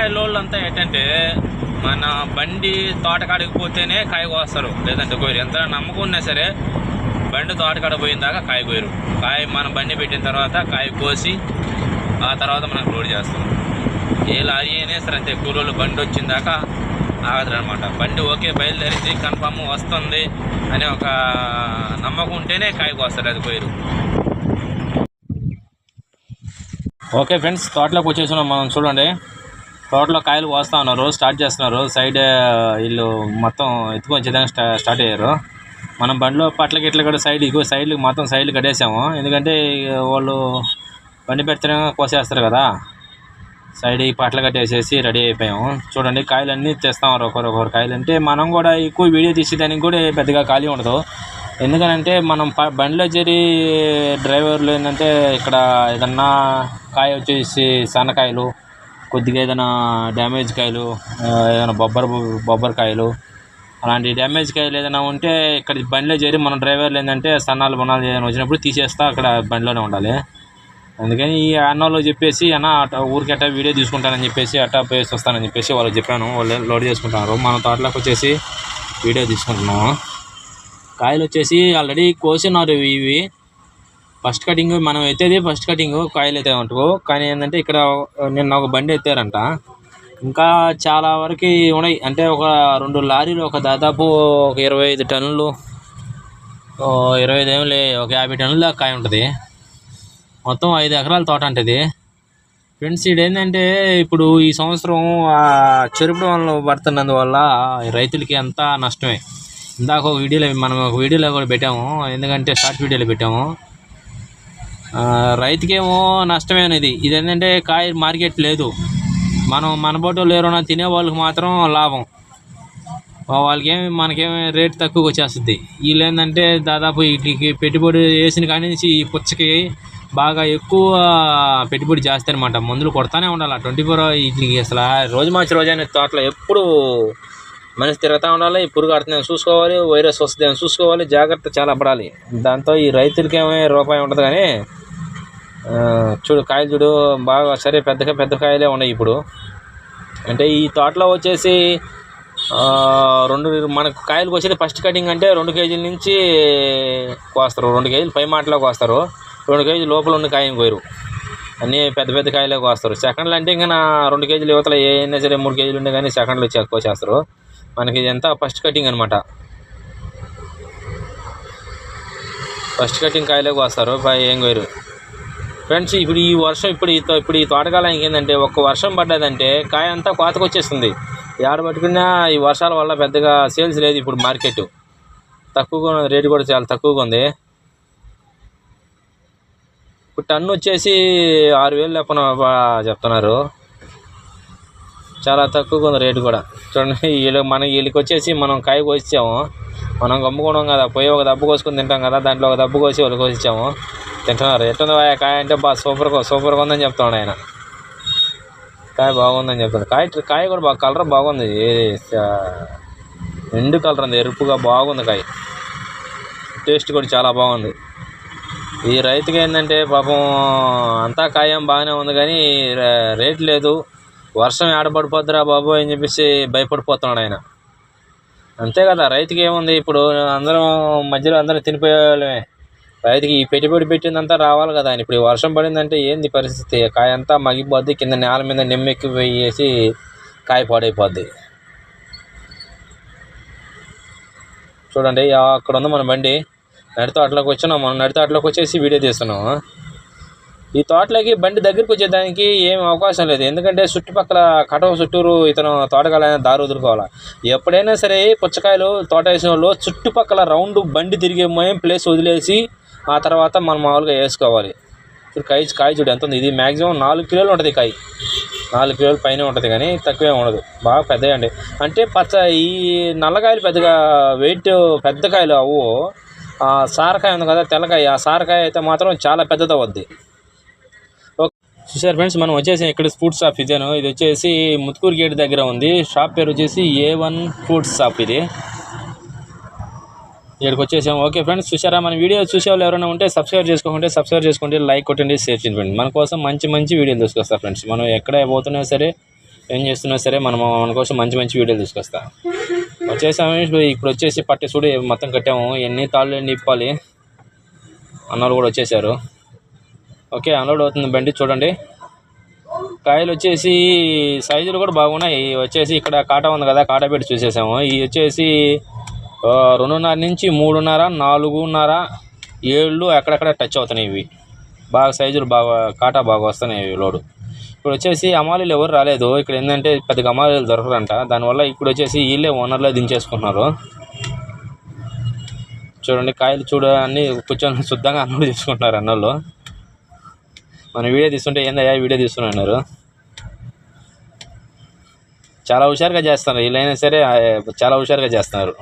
కాయలోళ్ళు అంతా ఏంటంటే మన బండి తోటకాడికి పోతేనే కాయ కోస్తారు. లేదంటే కోయరు. ఎంత నమ్మకం ఉన్నా సరే బండి తోటకాడ పోయిన దాకా కాయ కోయరు. కాయ మన బండి పెట్టిన తర్వాత కాయ కోసి ఆ తర్వాత మనకు లోడ్ చేస్తాం. ఏ లారీ అయినా సరే అంతే. కూలోళ్ళు బండి వచ్చిన దాకా ఆగదనమాట అనమాట బండి ఓకే బయలుదేరింది కన్ఫామ్ వస్తుంది అనే ఒక నమ్మకం ఉంటేనే కాయ కోస్తారు అది కోయరు. ఓకే ఫ్రెండ్స్ తోటలోకి వచ్చేసినాం మనం. చూడండి. తోటలో కాయలు కోస్తా ఉన్నారు. స్టార్ట్ చేస్తున్నారు. సైడ్ వీళ్ళు మొత్తం ఎత్తుకొని వచ్చేదానికి స్టా స్టార్ట్ అయ్యారు. మనం బండిలో పట్ల గిట్ల కూడా సైడ్ ఇగో సైడ్లు మొత్తం సైడ్లు కట్టేసాము. ఎందుకంటే వాళ్ళు బండి పెడితేనే కోసేస్తారు కదా. సైడ్ ఈ పట్ల కట్టేసేసి రెడీ అయిపోయాము. చూడండి కాయలు అన్నీ తెస్తాం ఒకరొకరు కాయలు అంటే మనం కూడా ఎక్కువ వీడియో తీసేదానికి కూడా పెద్దగా ఖాళీ ఉండదు. ఎందుకనంటే మనం ప- బండిలో చేరి డ్రైవర్లు ఏంటంటే ఇక్కడ ఏదన్నా కాయ వచ్చేసి సన్నకాయలు కొద్దిగా ఏదైనా డ్యామేజ్ కాయలు ఏదైనా బొబ్బర్ బొబ్బర్ కాయలు అలాంటి డ్యామేజ్ కాయలు ఏదైనా ఉంటే ఇక్కడ బండిలో చేరి మన డ్రైవర్లు ఏంటంటే సన్నాలు బొన్నాలు ఏదైనా వచ్చినప్పుడు తీసేస్తా అక్కడ బండిలోనే ఉండాలి. అందుకని ఈ అన్నోళ్ళు చెప్పేసి అన్న అట్ట ఊరికి అట్టా వీడియో తీసుకుంటానని చెప్పేసి అట్టా పేసి వస్తానని చెప్పేసి వాళ్ళకి చెప్పాను. వాళ్ళు లోడ్ చేసుకుంటున్నారు. మన తోటలోకి వచ్చేసి వీడియో తీసుకుంటున్నాము. కాయలు వచ్చేసి ఆల్రెడీ కోసినారు ఇవి. ఫస్ట్ కటింగ్ మనం ఎత్తేది ఫస్ట్ కటింగ్ కాయలు అయితే ఉంటుకో కానీ ఏంటంటే ఇక్కడ నిన్న ఒక బండి ఎత్తారంట. ఇంకా చాలా వరకు ఉన్నాయి. అంటే ఒక రెండు లారీలు ఒక దాదాపు ఒక ఇరవై ఐదు టన్నులు ఇరవై ఐదు ఏమి ఒక యాభై టన్నుల దాకా కాయ ఉంటుంది. మొత్తం ఐదు ఎకరాల తోట అంటది ఫ్రెండ్స్ ఇది ఏంటంటే ఇప్పుడు ఈ సంవత్సరం ఆ చెరుపు వల్ల పడుతున్నందువల్ల రైతులకి అంతా నష్టమే. ఇందాక ఒక వీడియోలో మనం ఒక వీడియోలో కూడా పెట్టాము. ఎందుకంటే షార్ట్ వీడియోలో పెట్టాము. రైతుకేమో నష్టమే అనేది. ఇది ఏంటంటే కాయ మార్కెట్ లేదు. మనం మన బోటో లేరున్నా తినే వాళ్ళకి మాత్రం లాభం. వాళ్ళకి ఏమి మనకేమి రేట్ తక్కువ వచ్చేస్తుంది. వీళ్ళు ఏంటంటే దాదాపు వీటికి పెట్టుబడి వేసిన కాడి నుంచి ఈ పుచ్చకి బాగా ఎక్కువ పెట్టుబడి చేస్తారనమాట అనమాట మందులు కొడతానే ఉండాలి. ట్వంటీ ఫోర్ వీటికి అసలు రోజు మార్చి రోజు అనే తోటలో ఎప్పుడు మనిషి తిరుగుతూ ఉండాలి ఈ పురుగు ఆడుతుందని చూసుకోవాలి వైరస్ వస్తుందని చూసుకోవాలి జాగ్రత్త చాలా పడాలి. దాంతో ఈ రైతులకి ఏమైనా రూపాయి ఉండదు కానీ చూడు కాయలు చూడు బాగా సరే పెద్దగా పెద్ద కాయలే ఉన్నాయి ఇప్పుడు. అంటే ఈ తోటలో వచ్చేసి రెండు మనకు కాయలు వచ్చేది ఫస్ట్ కటింగ్ అంటే రెండు కేజీల నుంచి కోస్తారు. రెండు కేజీలు పై మాటలో కోస్తారు. రెండు కేజీలు లోపల ఉన్న కాయని కోయరు అన్నీ పెద్ద పెద్ద కాయలే కోస్తారు. సెకండ్లు అంటే ఇంకా నా రెండు కేజీలు యువతల ఏ అయినా సరే మూడు కేజీలు ఉండే కానీ సెకండ్లు వచ్చి కోసేస్తారు మనకి ఇదంతా ఫస్ట్ కటింగ్ అనమాట ఫస్ట్ కటింగ్ కాయలే కోస్తారు ఏం కోరు ఫ్రెండ్స్ ఇప్పుడు ఈ వర్షం ఇప్పుడు ఈ ఇప్పుడు ఈ తోటకాలం ఏంటంటే ఒక్క వర్షం పడ్డదంటే కాయ అంతా కోతకు వచ్చేస్తుంది ఏడ పట్టుకున్నా ఈ వర్షాల వల్ల పెద్దగా సేల్స్ లేదు ఇప్పుడు మార్కెట్ తక్కువగా రేటు కూడా చాలా తక్కువగా ఉంది. ఇప్పుడు టన్ను వచ్చేసి ఆరు వేలు లెక్కన చెప్తున్నారు. చాలా తక్కువగా ఉంది రేటు కూడా. చూడండి వీళ్ళు మనం వీళ్ళకి వచ్చేసి మనం కాయ కోసిచ్చాము మనం గమ్ముకోవడం కదా పోయి ఒక దెబ్బ కోసుకొని తింటాం కదా దాంట్లో ఒక దెబ్బ కోసి వాళ్ళు కోసిచ్చాము తింటున్నారు. ఎట్టుంది బాయ్ కాయ అంటే బాగా సూపర్గా సూపర్గా ఉందని చెప్తాడు ఆయన. కాయ బాగుందని చెప్తాడు కాయ కాయ కూడా బాగా కలర్ బాగుంది. ఎండు కలర్ ఉంది ఎరుపుగా బాగుంది కాయ. టేస్ట్ కూడా చాలా బాగుంది. ఈ రైతుకి ఏంటంటే పాపం అంతా కాయం బాగానే ఉంది కానీ రే- రేట్ లేదు. వర్షం ఏడబడిపోద్దురా బాబు అని చెప్పేసి భయపడిపోతున్నాడు ఆయన. అంతే కదా రైతుకి ఏముంది? ఇప్పుడు అందరం మధ్యలో అందరం తినిపోయేవాళ్ళమే. రైతుకి ఈ పెట్టుబడి పెట్టిందంతా రావాలి కదా ఇప్పుడు ఈ వర్షం పడిందంటే ఏంది పరిస్థితి? కాయ అంతా మగిపోద్ది కింద నేల మీద నిమ్మెక్కి వేసి కాయ పాడైపోద్ది. చూడండి అక్కడ ఉంది మన బండి. నడితో అట్లోకి వచ్చినాం. మనం నడితో అట్లోకి వచ్చేసి వీడియో తీస్తున్నాం. ఈ తోటలోకి బండి దగ్గరికి వచ్చేదానికి ఏం అవకాశం లేదు. ఎందుకంటే చుట్టుపక్కల కటవ చుట్టూరు ఇతను తోటకాలైనా దారి వదులుకోవాలి. ఎప్పుడైనా సరే పుచ్చకాయలు తోట వేసిన వాళ్ళు చుట్టుపక్కల రౌండ్ బండి తిరిగే ప్లేస్ వదిలేసి ఆ తర్వాత మనం మామూలుగా వేసుకోవాలి. ఇప్పుడు కాయ కాయ చూడు ఎంత ఉంది ఇది మ్యాక్సిమం నాలుగు కిలోలు ఉంటుంది కాయ. నాలుగు కిలోల పైన ఉంటుంది కానీ తక్కువే ఉండదు. బాగా పెద్దగా అండి. అంటే పచ్చ ఈ నల్లకాయలు పెద్దగా వెయిట్ పెద్ద కాయలు అవు ఆ సారకాయ ఉంది కదా తెల్లకాయ. ఆ సారకాయ అయితే మాత్రం చాలా పెద్దది అవుద్ది చూసారు ఫ్రెండ్స్ మనం వచ్చేసి ఇక్కడ ఫుడ్ షాప్ ఇదేను ఇది వచ్చేసి ముత్కూరు గేట్ దగ్గర ఉంది. షాప్ పేరు వచ్చేసి ఏ వన్ ఫుడ్ షాప్ ఇది. ఇక్కడికి వచ్చేసాం. ఓకే ఫ్రెండ్స్ చూసారా మన వీడియో చూసేవాళ్ళు ఎవరైనా ఉంటే సబ్స్క్రైబ్ చేసుకోకుంటే సబ్స్క్రైబ్ చేసుకోండి లైక్ కొట్టండి షేర్ చేయండి ఫ్రెండ్స్. మన కోసం మంచి మంచి వీడియోలు తీసుకొస్తా ఫ్రెండ్స్. మనం ఎక్కడ పోతున్నా సరే ఏం చేస్తున్నా సరే మనం మన కోసం మంచి మంచి వీడియోలు తీసుకొస్తా. వచ్చేసాము ఇప్పుడు వచ్చేసి పట్టి చూడు మొత్తం కట్టాము. ఎన్ని తాళ్ళు ఎన్ని ఇప్పాలి? అన్నోళ్ళు కూడా వచ్చేసారు. ఓకే అన్లోడ్ అవుతుంది బండి చూడండి. కాయలు వచ్చేసి సైజులు కూడా బాగున్నాయి. వచ్చేసి ఇక్కడ కాటా ఉంది కదా కాటా పెట్టి చూసేసాము. ఇవి వచ్చేసి రెండున్నర నుంచి మూడున్నర నాలుగున్నర ఏళ్ళు అక్కడక్కడ టచ్ అవుతున్నాయి ఇవి. బాగా సైజులు బాగా కాటా బాగా వస్తున్నాయి ఇవి లోడు. ఇప్పుడు వచ్చేసి అమాలీలు ఎవరు రాలేదు. ఇక్కడ ఏంటంటే పెద్దగా అమాలీలు దొరకరంట. దానివల్ల ఇప్పుడు వచ్చేసి వీళ్ళే ఓనర్లే దించేసుకుంటున్నారు. చూడండి కాయలు చూడ అన్నీ కూర్చొని శుద్ధంగా అన్నుడు చేసుకుంటున్నారు అన్నోళ్ళు. మన వీడియో తీస్తుంటే ఏందయ్యా వీడియో తీస్తున్నారు చాలా హుషారుగా చేస్తున్నారు. వీళ్ళైనా సరే చాలా హుషారుగా చేస్తున్నారు.